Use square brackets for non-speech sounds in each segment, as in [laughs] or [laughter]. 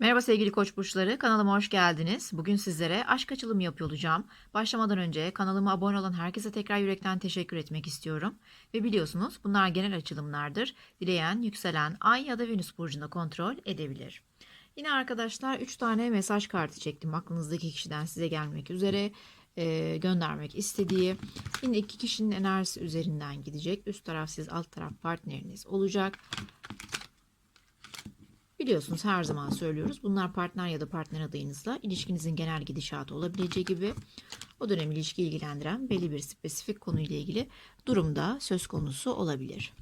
Merhaba sevgili koç burçları, kanalıma hoş geldiniz. Bugün sizlere aşk açılımı yapıyor olacağım. Başlamadan önce kanalıma abone olan herkese tekrar yürekten teşekkür etmek istiyorum. Ve biliyorsunuz bunlar genel açılımlardır. Dileyen, yükselen, ay ya da venüs burcunda kontrol edebilir. Yine arkadaşlar 3 tane mesaj kartı çektim aklınızdaki kişiden size gelmek üzere e, göndermek istediği. Yine iki kişinin enerjisi üzerinden gidecek. Üst taraf siz, alt taraf partneriniz olacak. Biliyorsunuz her zaman söylüyoruz. Bunlar partner ya da partner adayınızla ilişkinizin genel gidişatı olabileceği gibi o dönem ilişki ilgilendiren belli bir spesifik konuyla ilgili durumda söz konusu olabilir.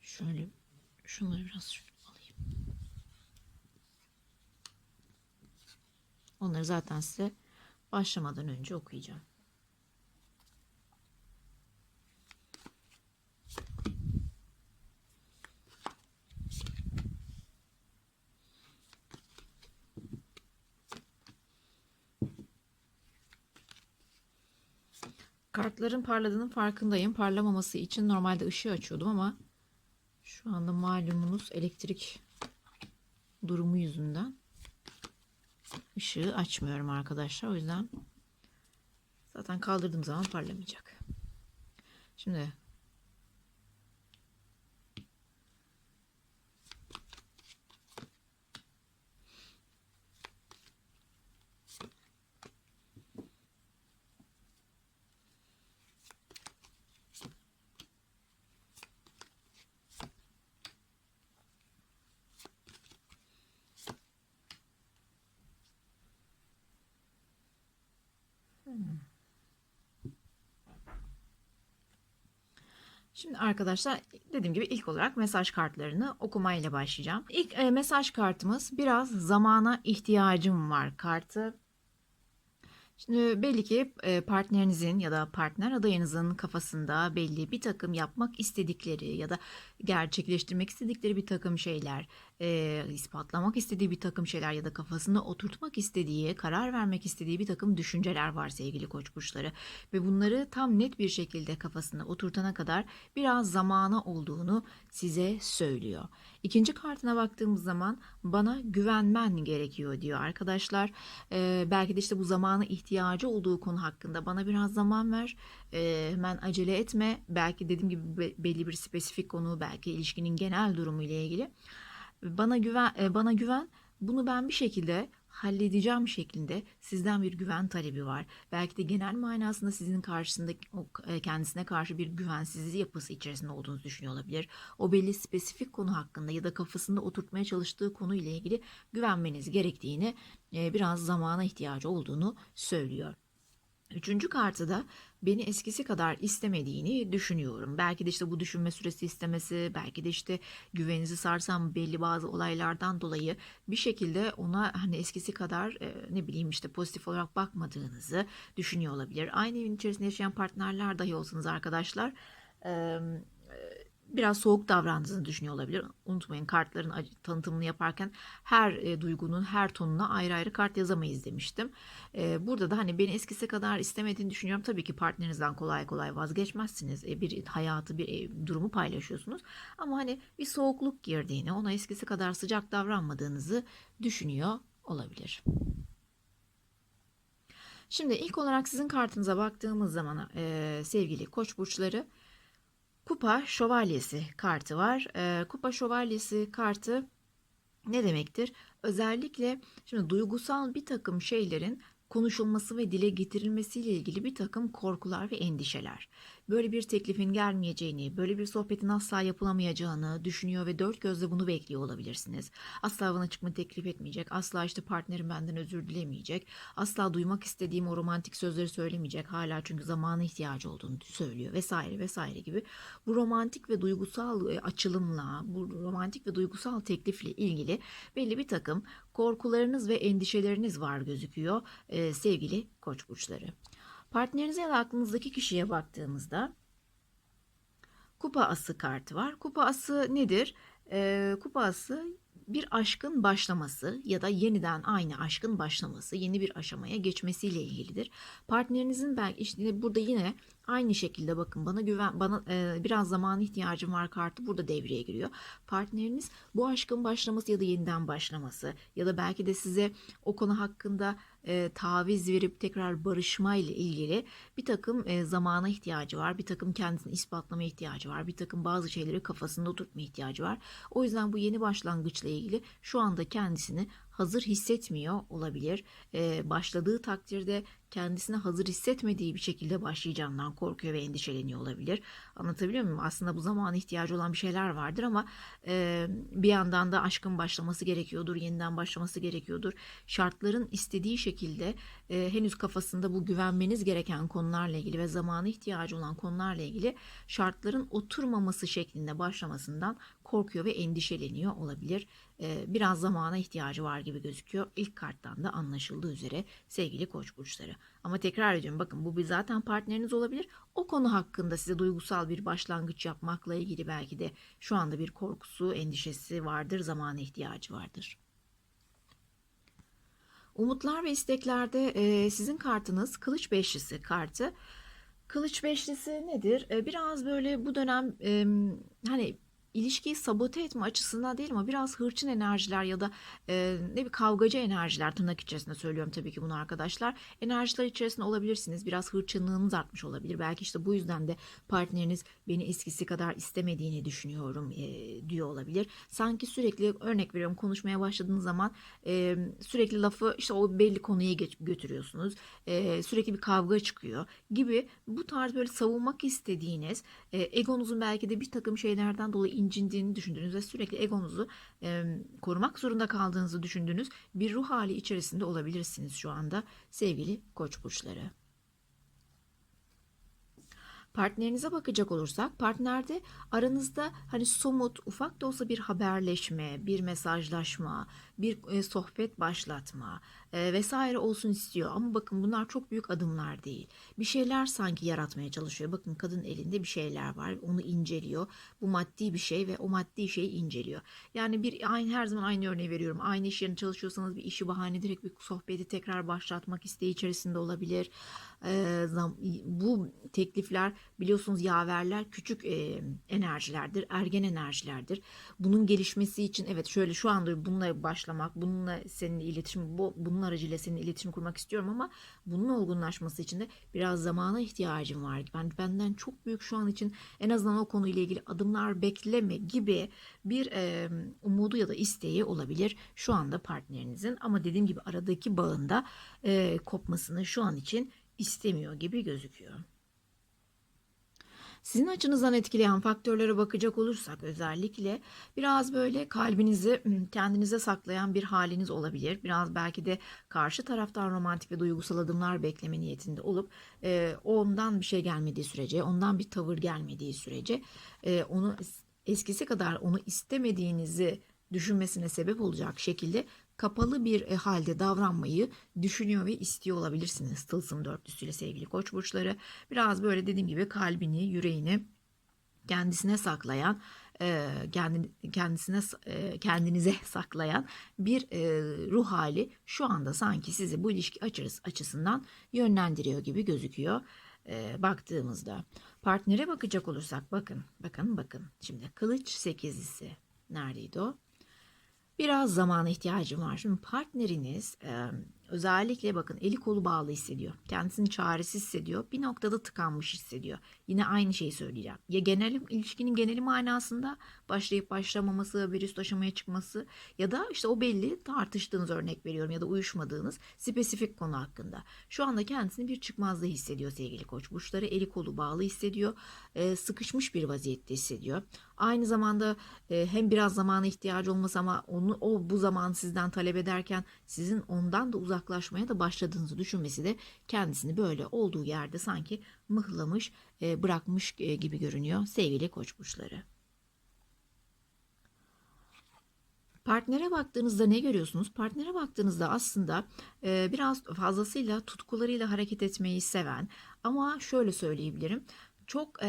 Şöyle şunları biraz şöyle alayım. Onları zaten size başlamadan önce okuyacağım. Kartların parladığının farkındayım. Parlamaması için normalde ışığı açıyordum ama şu anda malumunuz elektrik durumu yüzünden ışığı açmıyorum arkadaşlar. O yüzden zaten kaldırdığım zaman parlamayacak. Şimdi Şimdi arkadaşlar dediğim gibi ilk olarak mesaj kartlarını okumayla başlayacağım. İlk e, mesaj kartımız biraz zamana ihtiyacım var kartı. Şimdi belli ki e, partnerinizin ya da partner adayınızın kafasında belli bir takım yapmak istedikleri ya da gerçekleştirmek istedikleri bir takım şeyler, e, ispatlamak istediği bir takım şeyler ya da kafasında oturtmak istediği, karar vermek istediği bir takım düşünceler var sevgili koç burçları. Ve bunları tam net bir şekilde kafasında oturtana kadar biraz zamana olduğunu size söylüyor. İkinci kartına baktığımız zaman bana güvenmen gerekiyor diyor arkadaşlar. E, belki de işte bu zamana ihtiyacı olduğu konu hakkında bana biraz zaman ver. E, hemen acele etme. Belki dediğim gibi be- belli bir spesifik konu, belki ilişkinin genel durumu ile ilgili. Bana güven, e, bana güven. Bunu ben bir şekilde halledeceğim şeklinde sizden bir güven talebi var. Belki de genel manasında sizin karşısında e, kendisine karşı bir güvensizliği yapısı içerisinde olduğunuzu düşünüyor olabilir. O belli spesifik konu hakkında ya da kafasında oturtmaya çalıştığı konu ile ilgili güvenmeniz gerektiğini, e, biraz zamana ihtiyacı olduğunu söylüyor. Üçüncü kartı da beni eskisi kadar istemediğini düşünüyorum. Belki de işte bu düşünme süresi istemesi, belki de işte güveninizi sarsan belli bazı olaylardan dolayı bir şekilde ona hani eskisi kadar e, ne bileyim işte pozitif olarak bakmadığınızı düşünüyor olabilir. Aynı evin içerisinde yaşayan partnerler dahi olsanız arkadaşlar biraz soğuk davrandığını düşünüyor olabilir. Unutmayın kartların tanıtımını yaparken her e, duygunun her tonuna ayrı ayrı kart yazamayız demiştim. E, burada da hani beni eskisi kadar istemediğini düşünüyorum. Tabii ki partnerinizden kolay kolay vazgeçmezsiniz. E, bir hayatı, bir durumu paylaşıyorsunuz. Ama hani bir soğukluk girdiğini, ona eskisi kadar sıcak davranmadığınızı düşünüyor olabilir. Şimdi ilk olarak sizin kartınıza baktığımız zaman e, sevgili koç burçları Kupa şövalyesi kartı var. Ee, kupa şövalyesi kartı ne demektir? Özellikle şimdi duygusal bir takım şeylerin konuşulması ve dile getirilmesiyle ilgili bir takım korkular ve endişeler. Böyle bir teklifin gelmeyeceğini, böyle bir sohbetin asla yapılamayacağını düşünüyor ve dört gözle bunu bekliyor olabilirsiniz. Asla bana çıkma teklif etmeyecek, asla işte partnerim benden özür dilemeyecek, asla duymak istediğim o romantik sözleri söylemeyecek hala çünkü zamana ihtiyacı olduğunu söylüyor vesaire vesaire gibi. Bu romantik ve duygusal e, açılımla, bu romantik ve duygusal teklifle ilgili belli bir takım korkularınız ve endişeleriniz var gözüküyor e, sevgili koç burçları. Partnerinize ya da aklınızdaki kişiye baktığımızda kupa ası kartı var. Kupa ası nedir? Ee, kupa ası bir aşkın başlaması ya da yeniden aynı aşkın başlaması, yeni bir aşamaya geçmesiyle ilgilidir. Partnerinizin belki işte burada yine Aynı şekilde bakın bana güven bana e, biraz zaman ihtiyacım var kartı burada devreye giriyor. Partneriniz bu aşkın başlaması ya da yeniden başlaması ya da belki de size o konu hakkında e, taviz verip tekrar barışma ile ilgili bir takım e, zamana ihtiyacı var. Bir takım kendisini ispatlama ihtiyacı var. Bir takım bazı şeyleri kafasında oturtma ihtiyacı var. O yüzden bu yeni başlangıçla ilgili şu anda kendisini hazır hissetmiyor olabilir. E, başladığı takdirde kendisine hazır hissetmediği bir şekilde başlayacağından korkuyor ve endişeleniyor olabilir. Anlatabiliyor muyum? Aslında bu zamana ihtiyacı olan bir şeyler vardır ama e, bir yandan da aşkın başlaması gerekiyordur, yeniden başlaması gerekiyordur. Şartların istediği şekilde e, henüz kafasında bu güvenmeniz gereken konularla ilgili ve zamana ihtiyacı olan konularla ilgili şartların oturmaması şeklinde başlamasından korkuyor ve endişeleniyor olabilir. E, biraz zamana ihtiyacı var gibi gözüküyor. İlk karttan da anlaşıldığı üzere sevgili koç burçları. Ama tekrar ediyorum bakın bu bir zaten partneriniz olabilir. O konu hakkında size duygusal bir başlangıç yapmakla ilgili belki de şu anda bir korkusu, endişesi vardır, zamana ihtiyacı vardır. Umutlar ve isteklerde e, sizin kartınız Kılıç Beşlisi kartı. Kılıç Beşlisi nedir? E, biraz böyle bu dönem hani ilişkiyi sabote etme açısından değil ama biraz hırçın enerjiler ya da e, ne bir kavgacı enerjiler tırnak içerisinde söylüyorum tabii ki bunu arkadaşlar. Enerjiler içerisinde olabilirsiniz. Biraz hırçınlığınız artmış olabilir. Belki işte bu yüzden de partneriniz beni eskisi kadar istemediğini düşünüyorum e, diyor olabilir. Sanki sürekli örnek veriyorum konuşmaya başladığınız zaman e, sürekli lafı işte o belli konuya geç, götürüyorsunuz. E, sürekli bir kavga çıkıyor gibi bu tarz böyle savunmak istediğiniz e, egonuzun belki de bir takım şeylerden dolayı incindiğini düşündüğünüz ve sürekli egonuzu e, korumak zorunda kaldığınızı düşündüğünüz bir ruh hali içerisinde olabilirsiniz şu anda sevgili koç burçları. Partnerinize bakacak olursak partnerde aranızda hani somut ufak da olsa bir haberleşme, bir mesajlaşma, bir e, sohbet başlatma e, vesaire olsun istiyor. Ama bakın bunlar çok büyük adımlar değil. Bir şeyler sanki yaratmaya çalışıyor. Bakın kadın elinde bir şeyler var. Onu inceliyor. Bu maddi bir şey ve o maddi şeyi inceliyor. Yani bir aynı her zaman aynı örneği veriyorum. Aynı iş yerinde çalışıyorsanız bir işi bahane ederek bir sohbeti tekrar başlatmak isteği içerisinde olabilir. E, bu teklifler biliyorsunuz yaverler küçük enerjilerdir. Ergen enerjilerdir. Bunun gelişmesi için evet şöyle şu anda bununla başlamak, bununla seninle iletişim, bu, bunun aracıyla seninle iletişim kurmak istiyorum ama bunun olgunlaşması için de biraz zamana ihtiyacım var. Ben benden çok büyük şu an için en azından o konuyla ilgili adımlar bekleme gibi bir e, umudu ya da isteği olabilir şu anda partnerinizin ama dediğim gibi aradaki bağında e, kopmasını şu an için istemiyor gibi gözüküyor. Sizin açınızdan etkileyen faktörlere bakacak olursak özellikle biraz böyle kalbinizi kendinize saklayan bir haliniz olabilir. Biraz belki de karşı taraftan romantik ve duygusal adımlar bekleme niyetinde olup e, ondan bir şey gelmediği sürece, ondan bir tavır gelmediği sürece e, onu eskisi kadar onu istemediğinizi düşünmesine sebep olacak şekilde kapalı bir e, halde davranmayı düşünüyor ve istiyor olabilirsiniz. Tılsım dörtlüsüyle sevgili koç burçları. Biraz böyle dediğim gibi kalbini, yüreğini kendisine saklayan, e, kendisine e, kendinize [laughs] saklayan bir ruh hali şu anda sanki sizi bu ilişki açısından yönlendiriyor gibi gözüküyor baktığımızda. Partnere bakacak olursak bakın, bakın, bakın. Şimdi kılıç sekizlisi neredeydi o? Biraz zamana ihtiyacım var. Şimdi partneriniz özellikle bakın eli kolu bağlı hissediyor. Kendisini çaresiz hissediyor. Bir noktada tıkanmış hissediyor. Yine aynı şeyi söyleyeceğim. Ya genel ilişkinin geneli manasında başlayıp başlamaması, bir üst aşamaya çıkması ya da işte o belli tartıştığınız örnek veriyorum ya da uyuşmadığınız spesifik konu hakkında. Şu anda kendisini bir çıkmazda hissediyor sevgili koç. Burçları eli kolu bağlı hissediyor. E, sıkışmış bir vaziyette hissediyor. Aynı zamanda e, hem biraz zamana ihtiyacı olması ama onu o bu zaman sizden talep ederken sizin ondan da uzaklaşmaya da başladığınızı düşünmesi de kendisini böyle olduğu yerde sanki mıhlamış, e, bırakmış e, gibi görünüyor sevgili koç burçları. Partnere baktığınızda ne görüyorsunuz? Partnere baktığınızda aslında e, biraz fazlasıyla tutkularıyla hareket etmeyi seven ama şöyle söyleyebilirim. Çok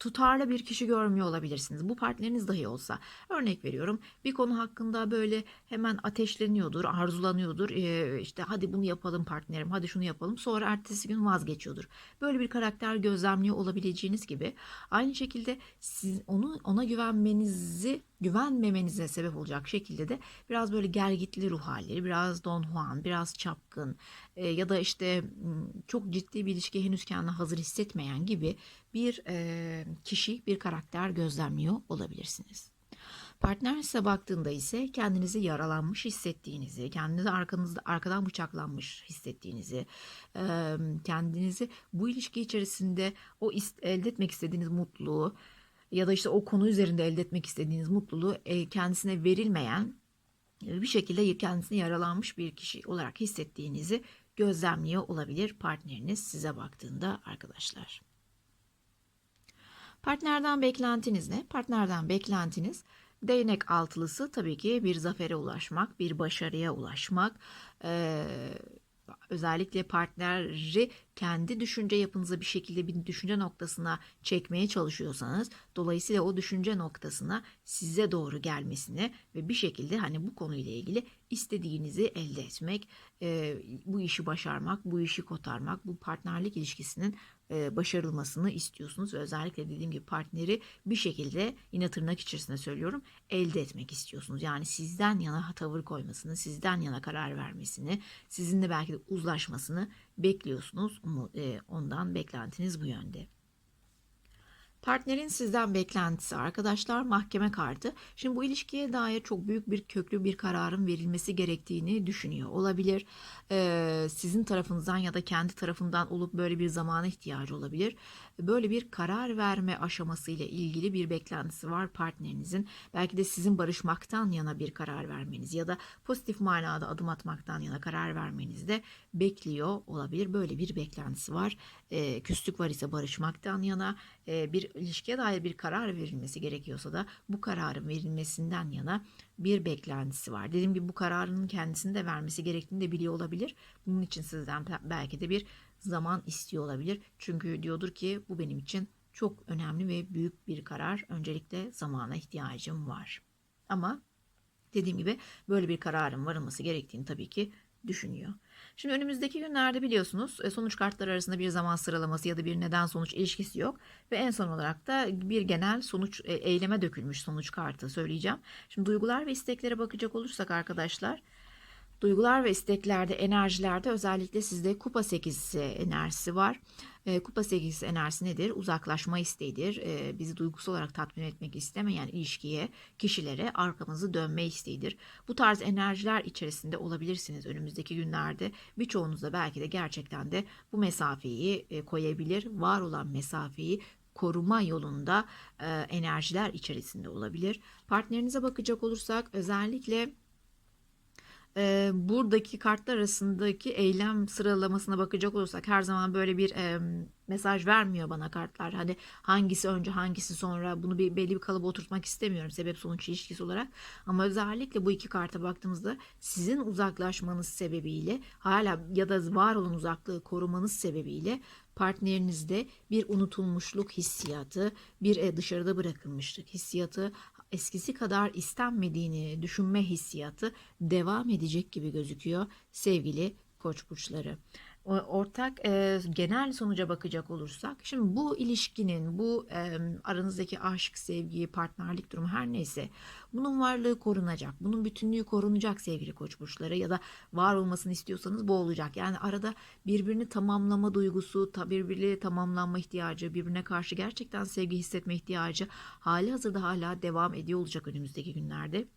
tutarlı bir kişi görmüyor olabilirsiniz. Bu partneriniz dahi olsa. Örnek veriyorum bir konu hakkında böyle hemen ateşleniyordur, arzulanıyordur. Ee, işte hadi bunu yapalım partnerim, hadi şunu yapalım. Sonra ertesi gün vazgeçiyordur. Böyle bir karakter gözlemliyor olabileceğiniz gibi. Aynı şekilde siz onu ona güvenmenizi güvenmemenize sebep olacak şekilde de biraz böyle gergitli ruh halleri, biraz Don Juan, biraz çapkın e, ya da işte çok ciddi bir ilişkiye henüz kendini hazır hissetmeyen gibi bir e, kişi, bir karakter gözlemliyor olabilirsiniz. Partner size baktığında ise kendinizi yaralanmış hissettiğinizi, kendinizi arkanızda arkadan bıçaklanmış hissettiğinizi, kendinizi bu ilişki içerisinde o elde etmek istediğiniz mutluluğu ya da işte o konu üzerinde elde etmek istediğiniz mutluluğu e, kendisine verilmeyen e, bir şekilde kendisini yaralanmış bir kişi olarak hissettiğinizi gözlemliyor olabilir partneriniz size baktığında arkadaşlar. Partnerden beklentiniz ne? Partnerden beklentiniz değnek altılısı tabii ki bir zafere ulaşmak, bir başarıya ulaşmak. Ee, özellikle partneri kendi düşünce yapınıza bir şekilde bir düşünce noktasına çekmeye çalışıyorsanız dolayısıyla o düşünce noktasına size doğru gelmesini ve bir şekilde hani bu konuyla ilgili istediğinizi elde etmek, bu işi başarmak, bu işi kotarmak, bu partnerlik ilişkisinin başarılmasını istiyorsunuz özellikle dediğim gibi partneri bir şekilde yine tırnak içerisinde söylüyorum elde etmek istiyorsunuz. Yani sizden yana tavır koymasını, sizden yana karar vermesini, sizinle belki de uzlaşmasını bekliyorsunuz. E, Ondan beklentiniz bu yönde. Partnerin sizden beklentisi arkadaşlar mahkeme kartı. Şimdi bu ilişkiye dair çok büyük bir köklü bir kararın verilmesi gerektiğini düşünüyor olabilir. Ee, sizin tarafınızdan ya da kendi tarafından olup böyle bir zamana ihtiyacı olabilir. Böyle bir karar verme aşaması ile ilgili bir beklentisi var partnerinizin. Belki de sizin barışmaktan yana bir karar vermeniz ya da pozitif manada adım atmaktan yana karar vermeniz de bekliyor olabilir. Böyle bir beklentisi var. Ee, küslük var ise barışmaktan yana e, bir ilişkiye dair bir karar verilmesi gerekiyorsa da bu kararın verilmesinden yana bir beklentisi var. Dediğim gibi bu kararın kendisini de vermesi gerektiğini de biliyor olabilir. Bunun için sizden belki de bir zaman istiyor olabilir. Çünkü diyordur ki bu benim için çok önemli ve büyük bir karar. Öncelikle zamana ihtiyacım var. Ama dediğim gibi böyle bir kararın varılması gerektiğini tabii ki düşünüyor. Şimdi önümüzdeki günlerde biliyorsunuz e, sonuç kartları arasında bir zaman sıralaması ya da bir neden sonuç ilişkisi yok ve en son olarak da bir genel sonuç e, eyleme dökülmüş sonuç kartı söyleyeceğim. Şimdi duygular ve isteklere bakacak olursak arkadaşlar Duygular ve isteklerde, enerjilerde özellikle sizde kupa 8'si enerjisi var. E, kupa 8'si enerjisi nedir? Uzaklaşma isteğidir. E, bizi duygusal olarak tatmin etmek istemeyen ilişkiye, kişilere arkamızı dönme isteğidir. Bu tarz enerjiler içerisinde olabilirsiniz önümüzdeki günlerde. Birçoğunuz da belki de gerçekten de bu mesafeyi e, koyabilir. Var olan mesafeyi koruma yolunda e, enerjiler içerisinde olabilir. Partnerinize bakacak olursak özellikle e, buradaki kartlar arasındaki eylem sıralamasına bakacak olursak her zaman böyle bir e, mesaj vermiyor bana kartlar. Hani hangisi önce hangisi sonra bunu bir belli bir kalıba oturtmak istemiyorum sebep sonuç ilişkisi olarak. Ama özellikle bu iki karta baktığımızda sizin uzaklaşmanız sebebiyle hala ya da var olan uzaklığı korumanız sebebiyle partnerinizde bir unutulmuşluk hissiyatı, bir e, dışarıda bırakılmışlık hissiyatı, eskisi kadar istenmediğini düşünme hissiyatı devam edecek gibi gözüküyor sevgili koç burçları. Ortak e, genel sonuca bakacak olursak, şimdi bu ilişkinin, bu e, aranızdaki aşk, sevgi, partnerlik durumu her neyse, bunun varlığı korunacak, bunun bütünlüğü korunacak sevgili koç burçları ya da var olmasını istiyorsanız bu olacak. Yani arada birbirini tamamlama duygusu, birbiriyle tamamlanma ihtiyacı, birbirine karşı gerçekten sevgi hissetme ihtiyacı hali hazırda hala devam ediyor olacak önümüzdeki günlerde.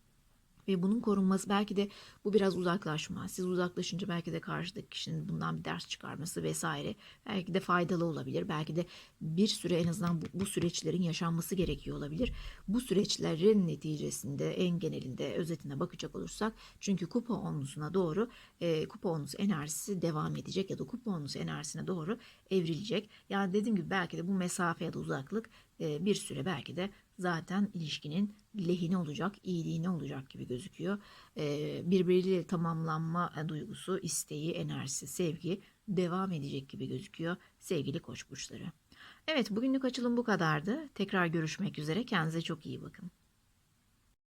Ve bunun korunması belki de bu biraz uzaklaşma. Siz uzaklaşınca belki de karşıdaki kişinin bundan bir ders çıkarması vesaire belki de faydalı olabilir. Belki de bir süre en azından bu, bu süreçlerin yaşanması gerekiyor olabilir. Bu süreçlerin neticesinde en genelinde özetine bakacak olursak çünkü kupa onlusuna doğru e, kupa onlusu enerjisi devam edecek ya da kupa onlusu enerjisine doğru evrilecek. Yani dediğim gibi belki de bu mesafe ya da uzaklık bir süre belki de zaten ilişkinin lehine olacak, iyiliğine olacak gibi gözüküyor. Ee, birbiriyle tamamlanma duygusu, isteği, enerjisi, sevgi devam edecek gibi gözüküyor sevgili koç burçları. Evet, bugünlük açılım bu kadardı. Tekrar görüşmek üzere. Kendinize çok iyi bakın.